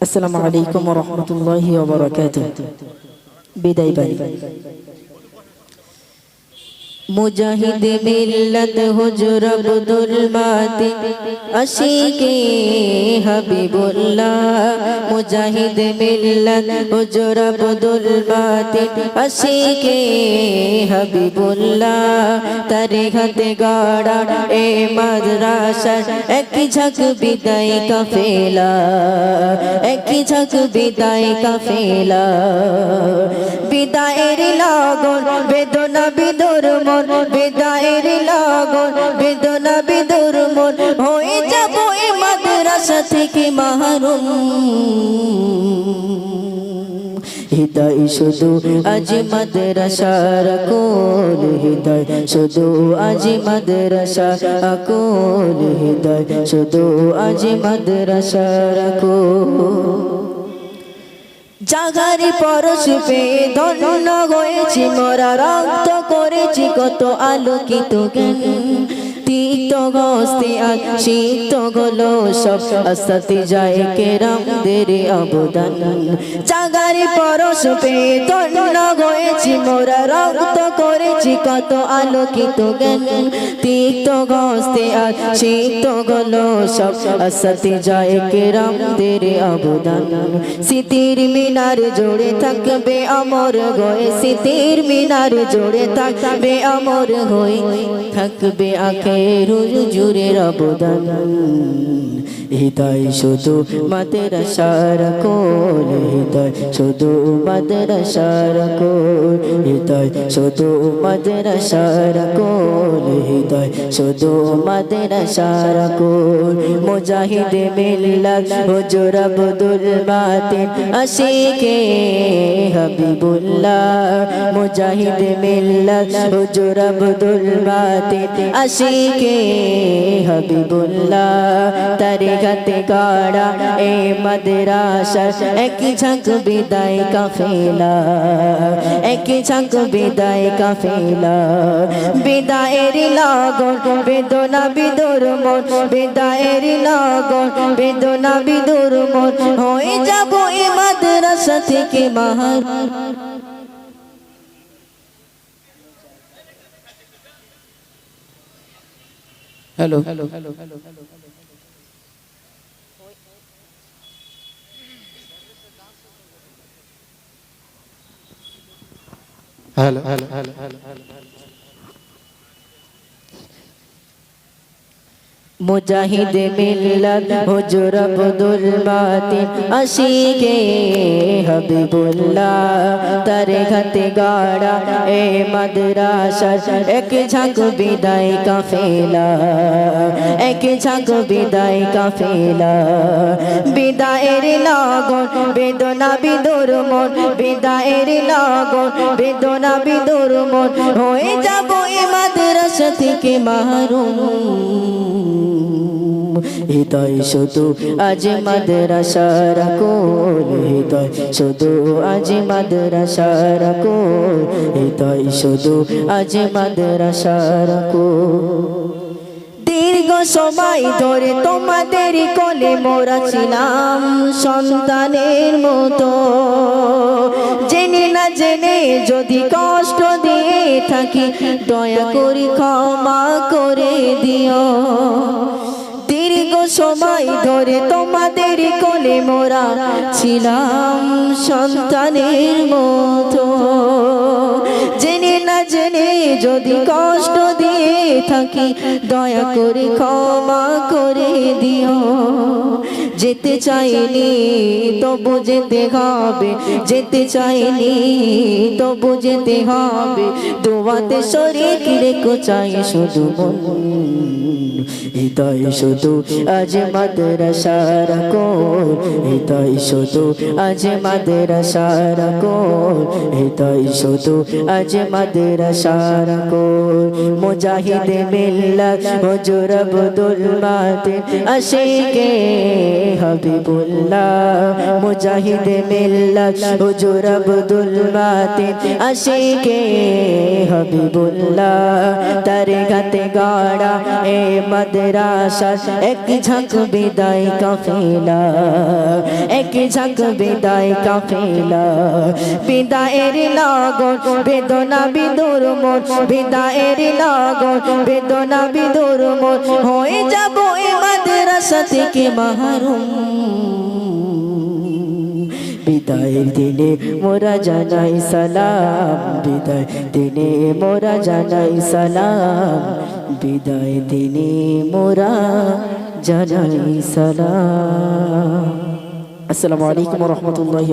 আসসালামু আলাইকুম রহমতুল্লাহি ওবরাকাত বিদায় বাড়ি মুজাহিদ মিল্লত হুজুর আব্দুল মাতিন আশিকে হাবিবুল্লাহ, মুজাহিদ মিল্লত হুজুর আব্দুল মাতিন আশিকে হাবিবুল্লাহ, তারে হাতে গাড়া এ মাদ্রাসা, এক ঝাঁক বিদায় কাফেলা, এক ঝাঁক বিদায় কাফেলা। বিদায়ের লাগন বেদনা বিদুর মন বিদায়ের লাগন, বেদনা বিদুর মন হয়ে যাব এ মাদ্রাসা থেকে মাহরুম। হৃদয় শুধু আজ মাদ্রাসার কোল হৃদয় শুধু আজ মাদ্রাসা কোল হৃদয় শুধু আজ মাদ্রাসার কোল জাগারি পরশুপে ধন্য হয়েছি মোরা রক্ত করেছি কত আলোকিত জ্ঞান। তিক্ত গস্তে আজ শীত গলো সব আস্তাতে যায় কেরামদের অবদান। জাগারি পরশ পেয়ে ধন্য হয়েছি মোরা রক্ত করেছি, কত আলোকিত জ্ঞান। তিক্ত গস্তে আজ শীত গলো সব আস্তাতে যায় কেরামদের অবদান। স্মৃতির মিনার জোড়ে থাকবে অমর গয়ে স্মৃতির মিনার জোড়ে থাকবে অমর হয়ে, থাকবে আখের জুরের অবদান। হৃদয় শুধু মাদের সার কোল, হৃদয় শুধু মাদের সার কোল, হৃদয় শুধু মাদের সার কোল, হৃদয় শুধু মাদের সার কোল। মুজাহিদ মিল্লাত হুজুর আব্দুল মাতিন আশিকে হাবিবুল্লাহ। মুজাহিদ মিল্লাত হুজুর আব্দুল মাতিন আশিকে হাবিবুল্লাহ। তারে গাতে গাড়া এ মাদ্রাসা এক ঝাঁক বিদায় কাফেলা এক ঝাঁক বিদায় কাফেলা বিদায়ের লাগন বেদনা বিদুর মন বিদায়ের লাগন বেদনা বিদুর মন হয়ে যাব এ মাদ্রাসা থেকে মাহার hello hello hello hello hello hello hello Mujahid Millat, হুজুর আব্দুল মাতিন আশিকে হাবিবুল্লাহ, তারে খাতে গাড়া এ মাদ্রাসা, এক ঝাঁক বিদায় কাফেলা, এক ঝাঁক বিদায় কাফেলা। বিদায়ের লাগন, বেদনা বিদুর মন, বিদায়ের লাগন, বেদনা বিদুর মন, হয়ে যাব এ মাদ্রাসা থেকে মাহরুম। হৃদয় শুধু আজ মাদ্রাসার কোল, হৃদয় শুধু আজ মাদ্রাসার কোল, হৃদয় শুধু আজ মাদ্রাসার কোল। দীর্ঘ সময় ধরে তোমাদের কোলে মোরা ছিলাম সন্তানের মতো। জেনে না জেনে যদি কষ্ট দিয়ে থাকি, দয়া করি ক্ষমা করে দিও। দীর্ঘ সময় ধরে তোমাদের কোলে মোরা ছিলাম সন্তানের মতো। জেনে না জেনে যদি কষ্ট দিয়ে থাকি, দয়া করে ক্ষমা করে দিও। যেতে চাইনি তবু যেতে হবে, যেতে চাইনি তবু যেতে হবে। দোয়াতে শরীর রেখো, চাই শুধু হৃদয় শুধু আজ মাদ্রাসার কোল। হৃদয় শুধু আজ মাদ্রাসার কোল। হৃদয় শুধু আজ মাদ্রাসার কোর মুজাহিদ মিল্লাত হুজুর আব্দুল মাতিন আশিকে হাবিবুল্লাহ। মুজাহিদ মিল্লাত হুজুর আব্দুল মাতিন আশিকে হাবিবুল্লাহ, তারে গাতে গাড়া এ মাদ্রাসা, এক ঝাঁক বিদায় কাফেলা, এক ঝাঁক বিদায় কাফেলা। বিদায়ের লাগন, বেদনা বিদুর মন, বিদায়ের লাগন, বেদনা বিদুর মন, হয়ে যাব এ মাদ্রাসা থেকে মাহরুম। বিদায়ের দিনে মোরা জানাই সালাম, বিদায় দিনে মোরা জানাই সালাম, বিদায় দিনে মোরা জানাই সালাম। আসসালামু আলাইকুম রহমতুল্লাহ